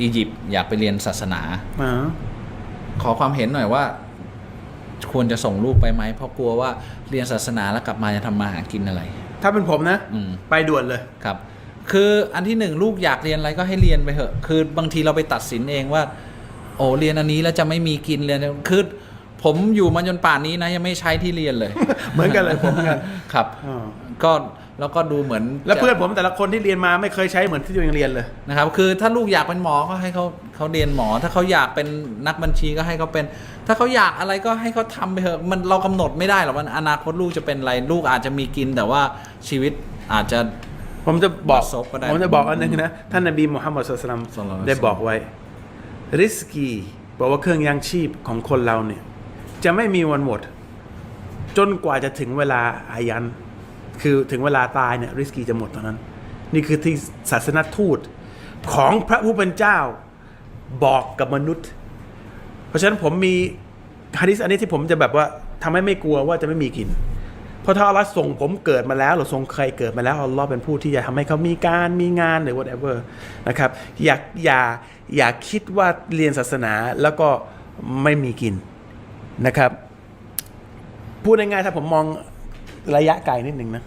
อียิปต์อยากไปเรียนศาสนาอ่าขอความเห็นหน่อยว่า ควรจะส่งลูกไปไหมเพราะกลัวว่าเรียนศาสนาแล้วกลับมาจะทำมาหากินอะไร ถ้าเป็นผมนะอืมไปด่วนเลยครับ คืออันที่หนึ่งลูกอยากเรียนอะไรก็ให้เรียนไปเถอะคือบางทีเราไปตัดสินเองว่า โอ้เรียนอันนี้แล้วจะไม่มีกินเรียนคือผมอยู่มาจนป่านนี้นะ ยังไม่ใช้ที่เรียนเลย เหมือนกันเลยผมเหมือนกันครับอ่าก็ แล้วก็ดูเหมือนแล้วจะเพื่อนผมแต่ละคนที่เรียนมาไม่เคยใช้เหมือนที่ตัวเองเรียนเลยนะครับ คือถ้าลูกอยากเป็นหมอก็ให้เขาเขาเรียนหมอ ถ้าเขาอยากเป็นนักบัญชีก็ให้เขาเป็น ถ้าเขาอยากอะไรก็ให้เขาทำไปเถอะมันเรากำหนดไม่ได้หรอกว่าอนาคตลูกจะเป็นอะไรลูกอาจจะมีกิน แต่ว่าชีวิตอาจจะผมจะบอกบัดซบก็ได้ผมจะบอกอันหนึงนะท่านนบีมุฮัมมัดสุลตัลลัมศ็อลลัลลอฮุอะลัยฮิวะซัลลัมได้บอกไว้ ริสกีบอกว่าเครื่องยังชีพของคนเราเนี่ย จะไม่มีวันหมด จนกว่าจะถึงเวลาอายัน คือถึงเวลาตายเนี่ยริสกีจะหมดตอนนั้น นี่คือที่ศาสนทูตของพระผู้เป็นเจ้าบอกกับมนุษย์ เพราะฉะนั้นผมมีฮะดิษอันนี้ที่ผมจะแบบว่าทำให้ไม่กลัวว่าจะไม่มีกิน เพราะถ้าอัลลอฮ์ส่งผมเกิดมาแล้ว หรือส่งใครเกิดมาแล้วอัลลอฮ์เป็นผู้ที่จะทำให้เขามีการมีงานหรือ whatever นะครับอย่าอย่าอย่าคิดว่าเรียนศาสนาแล้วก็ไม่มีกินนะครับพูดง่ายๆถ้าผมมอง ระยะไกลนิดหนึ่งนะ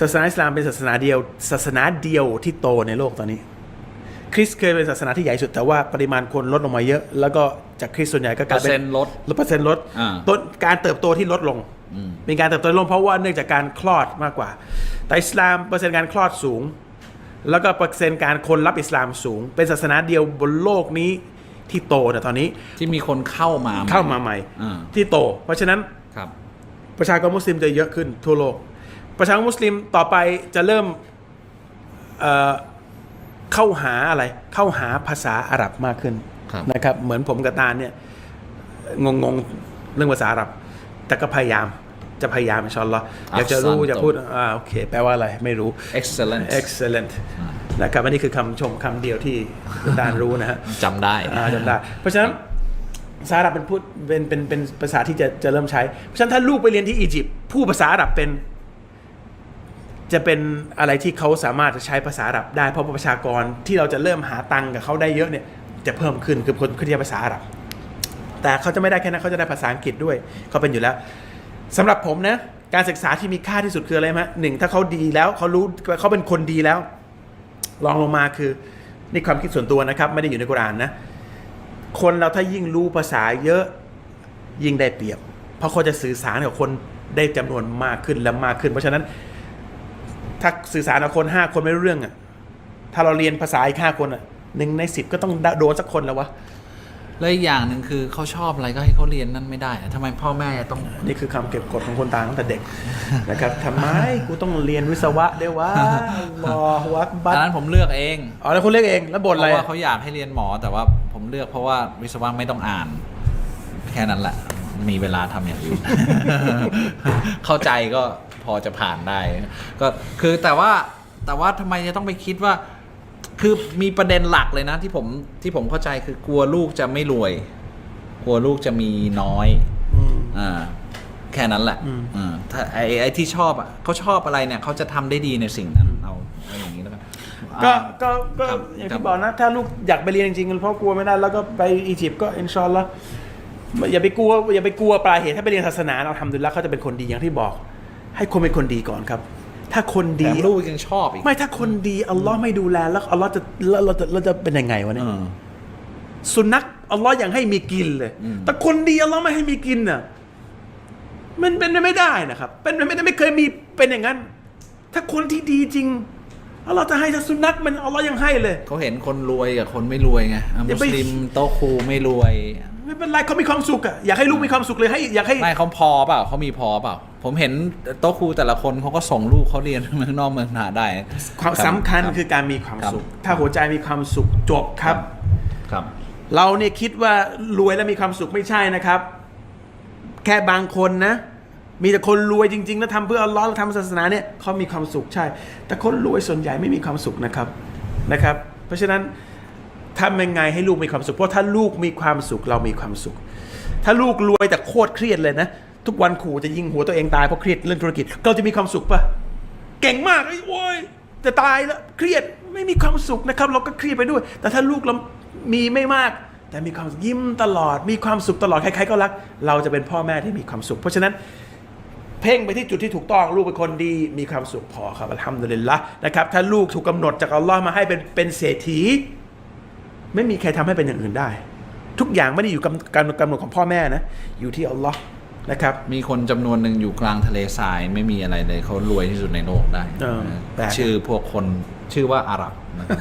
ศาสนาอิสลามเป็นศาสนาเดียว ศาสนาเดียวที่โตในโลกตอนนี้คริสต์เคยเป็นศาสนาที่ใหญ่สุดแต่ว่าปริมาณคนลดลงมาเยอะ แล้วก็จากคริสต์ส่วนใหญ่ก็กเปลาอยร์เป็เซ็นนต์ลดลดเปอร์เซ็นต์ลดอ่าต้นการเติบโตที่ลดลงอืมเป็นการเติบโตลดลงเพราะว่าเนื่องจากการคลอดมากกว่า แต่อิสลามเปอร์เซ็นต์การคลอดสูง แล้วก็เปอร์เซ็นต์การคนรับอิสลามสูง เป็นศาสนาเดียวบนโลกนี้ที่โตแต่ตอนนี้ที่มีคนเข้ามาเข้ามาใหม่อ่าที่โต เพราะฉะนั้นครับ ประชากรมุสลิมจะเยอะขึ้นทั่วโลก ประชากรมุสลิมต่อไปจะเริ่มเอ่อเข้าหาอะไร เข้าหาภาษาอาหรับมากขึ้นครับนะครับ เหมือนผมกับตาลเนี่ยงงงๆเรื่องภาษาอาหรับ แต่ก็พยายามจะพยายามอินชาอัลลอฮ์อยากจะรู้อัฟซันอยากพูดอ่าโอเค แปลว่าอะไรไม่รู้ excellent excellent นะครับอันนี้คือคำชมคำเดียวที่คุณตาลรู้นะฮะจำได้อ่าจำได้ เพราะฉะนั้น ภาษาอาหรับเป็นพูดเป็นเป็นเป็นภาษาที่จะจะเริ่มใช้ เพราะฉะนั้นถ้าลูกไปเรียนที่อียิปต์ผู้ภาษาอาหรับเป็น จะเป็นอะไรที่เขาสามารถจะใช้ภาษาอาหรับได้เพราะประชากรที่เราจะเริ่มหาตังค์กับเขาได้เยอะเนี่ย จะเพิ่มขึ้นคือคนที่จะภาษาอาหรับ แต่เขาจะไม่ได้แค่นั้นเขาจะได้ภาษาอังกฤษด้วยเขาเป็นอยู่แล้วสำหรับผมนะการศึกษาที่มีค่าที่สุดคืออะไรไหมหนึ่งถ้าเขาดีแล้วเขารู้เขาเป็นคนดีแล้วลองลงมาคือนี่ความคิดส่วนตัวนะครับ ไม่ได้อยู่ในกุรานนะ คนเราถ้ายิ่งรู้ภาษาเยอะยิ่งได้เปรียบ เพราะเขาจะสื่อสารกับคนได้จำนวนมากขึ้นและมากขึ้น เพราะฉะนั้น ถ้าสื่อสารกับคนห้าคนไม่รู้เรื่องอะถ้าเราเรียนภาษาอีกห้าคนอะหนึ่งในสิบก็ต้องโดนสักคนแล้ววะ แล้วอีกอย่างหนึ่งคือเขาชอบอะไรก็ให้เขาเรียนนั่นไม่ได้อะทำไมพ่อแม่ต้อง นี่คือคำเก็บกดของคนต่างตั้งแต่เด็ก นะครับทำไมกูต้องเรียนวิศวะด้วยวะรอวักบัอัตนนั้นผมเลือกเองอ๋อแล้วคุณเรียกเองแล้วบ่นเพอะไรราะว่าอะเขาอยากให้เรียนหมอแต่ว่าผมเลือกเพราะว่าวิศวะไม่ต้องอ่าน แค่นั้นแหละ มีเวลาทำอย่างอื่น เข้าใจก็พอจะผ่านได้ ก็คือแต่ว่าแต่ว่าทำไมจะต้องไปคิดว่า คือมีประเด็นหลักเลยนะ ที่ผมที่ผมเข้าใจคือกลัวลูกจะไม่รวย กลัวลูกจะมีน้อยอืม อ่าแค่นั้นแหละอืม อ่าถ้าไอ้ไอ้ที่ชอบอะเขาชอบอะไรเนี่ยเขาจะทำได้ดีในสิ่งนั้นเอาเอาอย่างนี้แล้วกันก็อ่า ก็ก็ครับอย่างครัที่บบอกนะ ถ้าลูกอยากไปเรียนจริงๆเพราะกลัวไม่ได้แล้วก็ไปอียิปต์ก็อินชาอัลลอฮ์อย่าไปกลัวอย่าไปกลัวปลายเหตุถ้าไปเรียนศาสนาเราทำดูแล้วเขาจะเป็นคนดีอย่างที่บอก ให้คนเป็นคนดีก่อนครับ ถ้าคนแถดีมลูกยังชอบอีก ไม่ถ้าคนดีอัลลอฮ์ไม่ดูแลแล้วอัลลอฮ์จะแล้วเราจะเราจะเป็นยังไงวะเนี่ยเออสุนัขอัลลอฮ์ยังให้มีกินเลย อืม แต่คนดีอัลลอฮ์ไม่ให้มีกินน่ะ มันเป็นไปไม่ได้นะครับ เป็นไปไม่ได้ไม่เคยมีเป็นอย่างนั้น ถ้าคนที่ดีจริง อัลลอฮ์จะให้แต่สุนัขมันอัลลอฮ์ยังให้เลย เขาเห็นคนรวยกับคนไม่รวยไงอะอมุย่าไป สลิมโตะครูไม่รวย ไม่เป็นไรเขามีความสุขอะอยากให้ลูกมีความสุขเลยให้อยากให้ ไม่เขาพอเปล่าเขามีพอเปล่า ผมเห็นโต๊ะครูแต่ละคนเขาก็ส่งลูกเขาเรียน เมืองนอกเมืองนาได้ ความรับสำคัญรับคือการมีความครับสุข ถ้าหัวใจมีความสุขจบครับครับ เราเนี่ยคิดว่ารวยแล้วมีความสุขไม่ใช่นะครับ แค่บางคนนะ มีแต่คนรวยจริงๆแล้วทำเพื่ออัลลอฮ์แล้วทำศาสนาเนี่ยเขามีความสุขใช่ แต่คนรวยส่วนใหญ่ไม่มีความสุขนะครับนะครับ เพราะฉะนั้นทำยังไงให้ลูกมีความสุข เพราะถ้าลูกมีความสุขเรามีความสุข ถ้าลูกรวยแต่โคตรเครียดเลยนะ ทุกวันขู่จะยิงหัวตัวเองตายเพราะเครียดเรื่องธุรกิจเราจะมีความสุขปะเก่งมากไอ้โว้ยจะตายแล้วเครียดไม่มีความสุขนะครับ เราก็เครียดไปด้วย แต่ถ้าลูกเรามีไม่มากแต่มีความยิ้มตลอด มีความสุขตลอดใครๆก็รัก เราจะเป็นพ่อแม่ที่มีความสุข เพราะฉะนั้น เพ่งไปที่จุดที่ถูกต้องลูกเป็นคนดีมีความสุขพอครับอัลฮัมดุลิลละนะครับ ถ้าลูกถูกกำหนดจากอัลลอฮ์มาให้เป็นเป็นเศรษฐี ไม่มีใครทำให้เป็นอย่างอื่นได้ ทุกอย่างไม่ได้อยู่กับการกำหนดของพ่อแม่นะ อยู่ที่อัลลอฮ์นะครับ มีคนจำนวนหนึ่งอยู่กลางทะเลทรายไม่มีอะไรเลยเขารวยที่สุดในโลกได้เออแปลกชื่อพวกคนชื่อว่าอาหรับนะครับ